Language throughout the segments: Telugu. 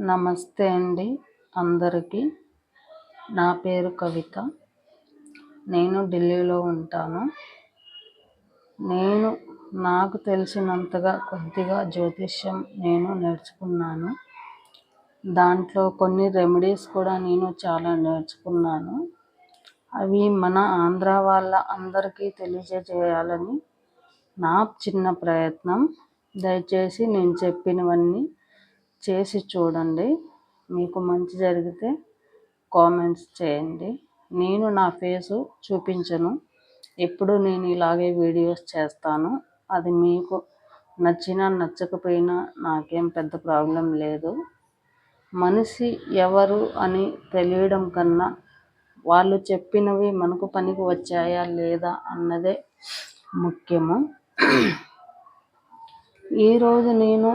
నమస్తే అండి అందరికీ. నా పేరు కవిత. నేను ఢిల్లీలో ఉంటాను. నేను నాకు తెలిసినంతగా కొద్దిగా జ్యోతిష్యం నేను నేర్చుకున్నాను. దాంట్లో కొన్ని రెమెడీస్ కూడా నేను చాలా నేర్చుకున్నాను. అవి మన ఆంధ్ర వాళ్ళ అందరికీ తెలియజేయాలని నా చిన్న ప్రయత్నం. దయచేసి నేను చెప్పినవన్నీ చేసి చూడండి. మీకు మంచి జరిగితే కామెంట్స్ చేయండి. నేను నా ఫేసు చూపించను. ఎప్పుడు నేను ఇలాగే వీడియోస్ చేస్తాను. అది మీకు నచ్చినా నచ్చకపోయినా నాకేం పెద్ద ప్రాబ్లం లేదు. మనిషి ఎవరు అని తెలియడం కన్నా వాళ్ళు చెప్పినవి మనకు పనికి వచ్చాయా లేదా అన్నదే ముఖ్యము. ఈరోజు నేను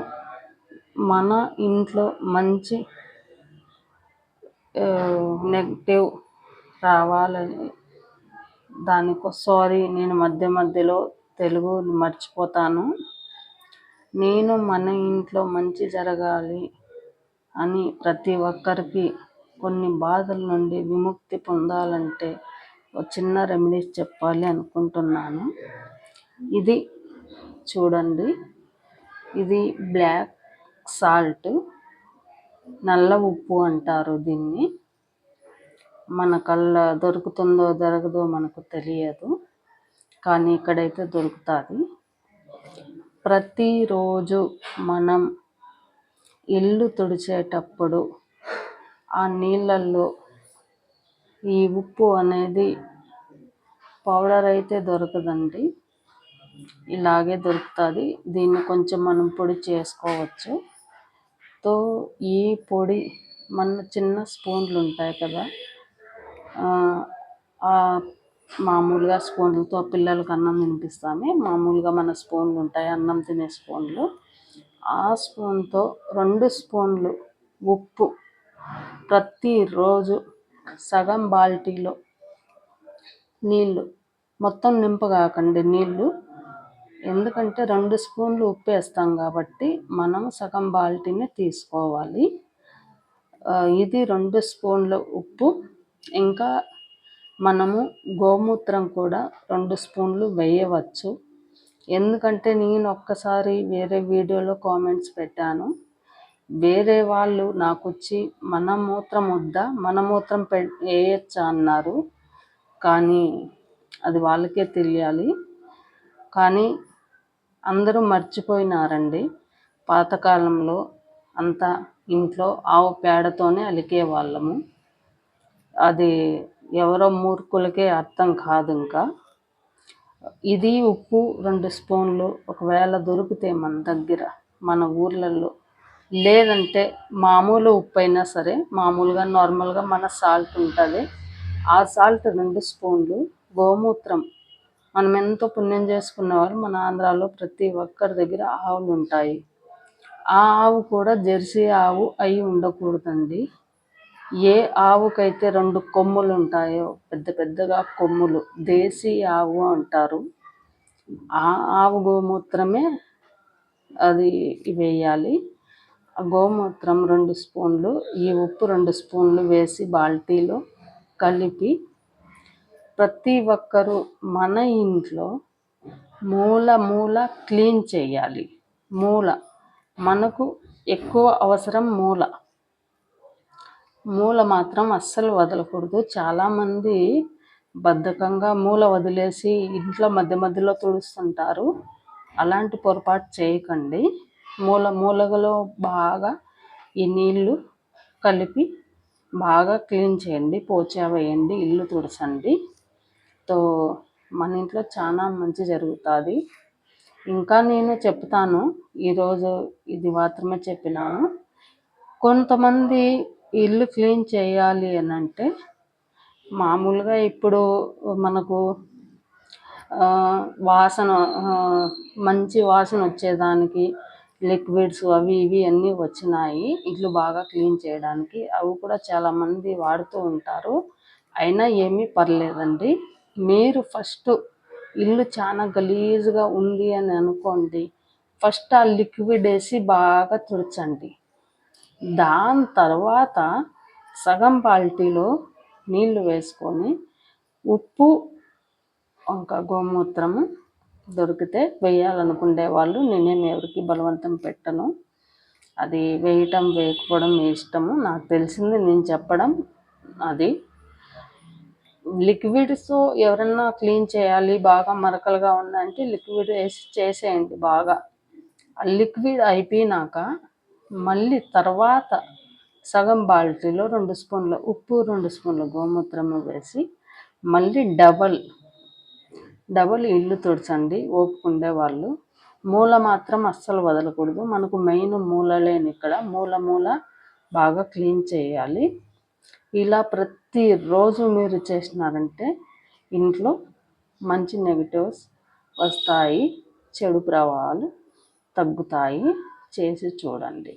మన ఇంట్లో మంచి నెగిటివ్ రావాలని దానికో సారీ నేను మధ్య మధ్యలో తెలుగు మర్చిపోతాను. నేను మన ఇంట్లో మంచి జరగాలి అని ప్రతి ఒక్కరికి కొన్ని బాధల నుండి విముక్తి పొందాలంటే ఒక చిన్న రెమెడీస్ చెప్పాలి అనుకుంటున్నాను. ఇది చూడండి. ఇది బ్లాక్ సాల్ట్ నల్ల ఉప్పు అంటారు దీన్ని. మన కళ్ళ దొరుకుతుందో దొరకదో మనకు తెలియదు కానీ ఇక్కడైతే దొరుకుతుంది. ప్రతిరోజు మనం ఇల్లు తుడిచేటప్పుడు ఆ నీళ్ళల్లో ఈ ఉప్పు అనేది పౌడర్ అయితే దొరకదండి. ఇలాగే దొరుకుతుంది. దీన్ని కొంచెం మనం పొడి చేసుకోవచ్చు. తో ఈ పొడి మన చిన్న స్పూన్లు ఉంటాయి కదా మామూలుగా స్పూన్లతో పిల్లలకి అన్నం తినిపిస్తామే. మామూలుగా మన స్పూన్లు ఉంటాయి అన్నం తినే స్పూన్లు. ఆ స్పూన్తో రెండు స్పూన్లు ఉప్పు ప్రతిరోజు సగం బాల్టీలో నీళ్ళు మొత్తం నింపగాకండి. నీళ్ళు ఎందుకంటే రెండు స్పూన్లు ఉప్పు వేస్తాం కాబట్టి మనం సగం బాల్టీని తీసుకోవాలి. ఇది రెండు స్పూన్ల ఉప్పు. ఇంకా మనము గోమూత్రం కూడా రెండు స్పూన్లు వేయవచ్చు. ఎందుకంటే నేను ఒక్కసారి వేరే వీడియోలో కామెంట్స్ పెట్టాను. వేరే వాళ్ళు నాకు వచ్చి మన మూత్రం వద్దా? మన మూత్రం పె వేయచ్చా? అన్నారు. కానీ అది వాళ్ళకే తెలియాలి. కానీ అందరూ మర్చిపోయినారండి. పాతకాలంలో అంతా ఇంట్లో ఆవు పేడతోనే అలికే వాళ్ళము. అది ఎవరో మూర్ఖులకే అర్థం కాదు ఇంకా ఇది ఉప్పు రెండు స్పూన్లు ఒకవేళ దొరికితే మన దగ్గర మన ఊర్లలో. లేదంటే మామూలు ఉప్పు అయినా సరే మామూలుగా నార్మల్గా మన సాల్ట్ ఉంటుంది. ఆ సాల్ట్ రెండు స్పూన్లు గోమూత్రం మనం ఎంతో పుణ్యం చేసుకున్నవారు మన ఆంధ్రాలో ప్రతి ఒక్కరి దగ్గర ఆవులు ఉంటాయి. ఆ ఆవు కూడా జెర్సీ ఆవు అయి ఉండకూడదండి. ఏ ఆవుకైతే రెండు కొమ్ములు ఉంటాయో పెద్ద పెద్దగా కొమ్ములు దేశీ ఆవు అంటారు. ఆ ఆవు గోమూత్రమే అది వేయాలి. ఆ గోమూత్రం రెండు స్పూన్లు ఈ ఉప్పు రెండు స్పూన్లు వేసి బాల్టీలో కలిపి ప్రతి ఒక్కరూ మన ఇంట్లో మూల మూల క్లీన్ చేయాలి. మూల. మనకు ఎక్కువ అవసరం మూల. మూల మాత్రం అస్సలు వదలకూడదు. చాలామంది బద్ధకంగా మూల వదిలేసి ఇంట్లో మధ్య మధ్యలో తుడుస్తుంటారు. అలాంటి పొరపాటు చేయకండి. మూల మూలగలో బాగా ఈ నీళ్ళు కలిపి బాగా క్లీన్ చేయండి. పోచా వేయండి. ఇల్లు తుడచండి. తో మన ఇంట్లో చాలా మంచి జరుగుతుంది. ఇంకా నేను చెప్తాను ఈరోజు ఇది మాత్రమే చెప్పినాను. కొంతమంది ఇల్లు క్లీన్ చేయాలి అని అంటే మామూలుగా ఇప్పుడు మనకు వాసన మంచి వాసన వచ్చేదానికి లిక్విడ్స్ అవి ఇవి అన్నీ వచ్చినాయి ఇల్లు బాగా క్లీన్ చేయడానికి. అవి కూడా చాలామంది వాడుతూ ఉంటారు. అయినా ఏమీ పర్లేదండి. మీరు ఫస్ట్ ఇల్లు చాలా గలీజ్గా ఉంది అని అనుకోండి ఫస్ట్ ఆ లిక్విడ్ వేసి బాగా తుడచండి. దాని తర్వాత సగం బాల్టీలో నీళ్ళు వేసుకొని ఉప్పు ఇంకా గోమూత్రము దొరికితే వేయాలనుకునే వాళ్ళు నేనేం ఎవరికి బలవంతం పెట్టను. అది వేయటం వేయకపోవడం మీ ఇష్టము. నాకు తెలిసింది నేను చెప్పడం అది. లిక్విడ్స్ ఎవరన్నా క్లీన్ చేయాలి బాగా మరకలుగా ఉందంటే లిక్విడ్ వేసి చేసేయండి బాగా. ఆ లిక్విడ్ అయిపోయినాక మళ్ళీ తర్వాత సగం బాల్టీలో రెండు స్పూన్ల ఉప్పు రెండు స్పూన్ల గోమూత్రం వేసి మళ్ళీ డబల్ డబల్ ఇల్లు తుడచండి ఓపుకుండే వాళ్ళు. మూల మాత్రం అస్సలు వదలకూడదు. మనకు మెయిన్ మూల లేని ఇక్కడ మూల మూల బాగా క్లీన్ చేయాలి. ఇలా ప్రతిరోజు మీరు చేసినారంటే ఇంట్లో మంచి నెగిటివ్స్ వస్తాయి చెడు ప్రభావాలు తగ్గుతాయి. చేసి చూడండి.